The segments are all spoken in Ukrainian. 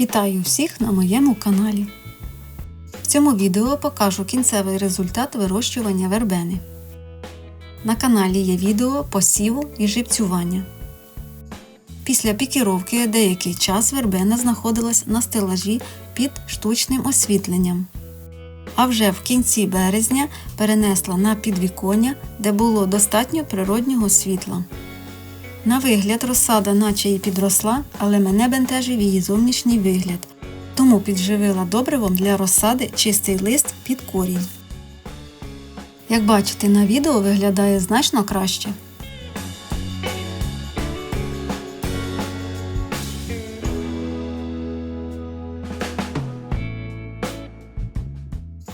Вітаю всіх на моєму каналі. В цьому відео покажу кінцевий результат вирощування вербени. На каналі є відео посіву і живцювання. Після пікіровки деякий час вербена знаходилась на стелажі під штучним освітленням. А вже в кінці березня перенесла на підвіконня, де було достатньо природнього світла. На вигляд розсада наче і підросла, але мене бентежив її зовнішній вигляд, тому підживила добривом для розсади чистий лист під корінь. Як бачите, на відео виглядає значно краще.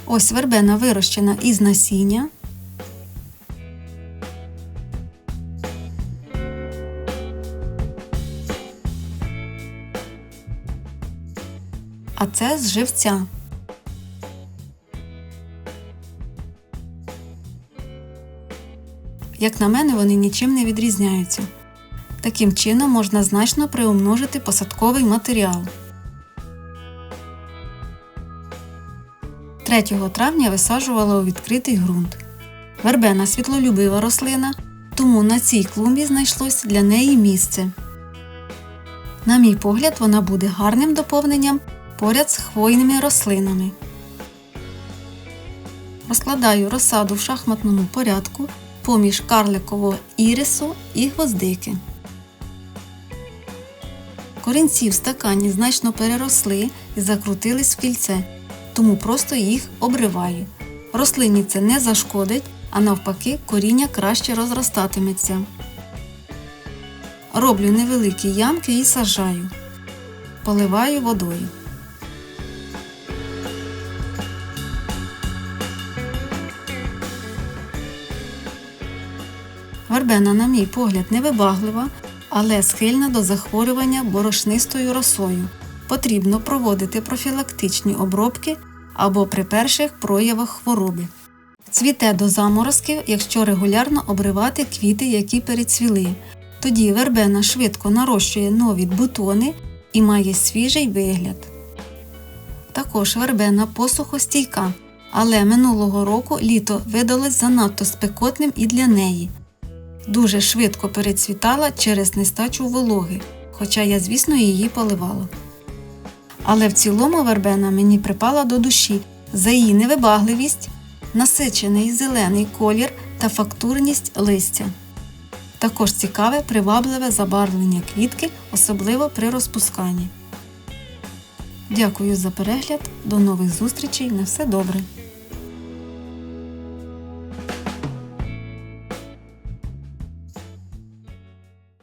Ось вербена вирощена із насіння. А це з живця. Як на мене, вони нічим не відрізняються. Таким чином можна значно приумножити посадковий матеріал. 3 травня висаджувала у відкритий ґрунт. Вербена світлолюбива рослина, тому на цій клумбі знайшлось для неї місце. На мій погляд, вона буде гарним доповненням поряд з хвойними рослинами. Розкладаю розсаду в шахматному порядку поміж карликового ірису і гвоздики. Корінці в стакані значно переросли і закрутились в кільце, тому просто їх обриваю. Рослині це не зашкодить, а навпаки, коріння краще розростатиметься. Роблю невеликі ямки і сажаю. Поливаю водою. Вербена, на мій погляд, невибаглива, але схильна до захворювання борошнистою росою. Потрібно проводити профілактичні обробки або при перших проявах хвороби. Цвіте до заморозків, якщо регулярно обривати квіти, які перецвіли. Тоді вербена швидко нарощує нові бутони і має свіжий вигляд. Також вербена посухостійка, але минулого року літо видалось занадто спекотним і для неї. Дуже швидко перецвітала через нестачу вологи, хоча я, звісно, її поливала. Але в цілому вербена мені припала до душі за її невибагливість, насичений зелений колір та фактурність листя. Також цікаве привабливе забарвлення квітки, особливо при розпусканні. Дякую за перегляд, до нових зустрічей, на все добре!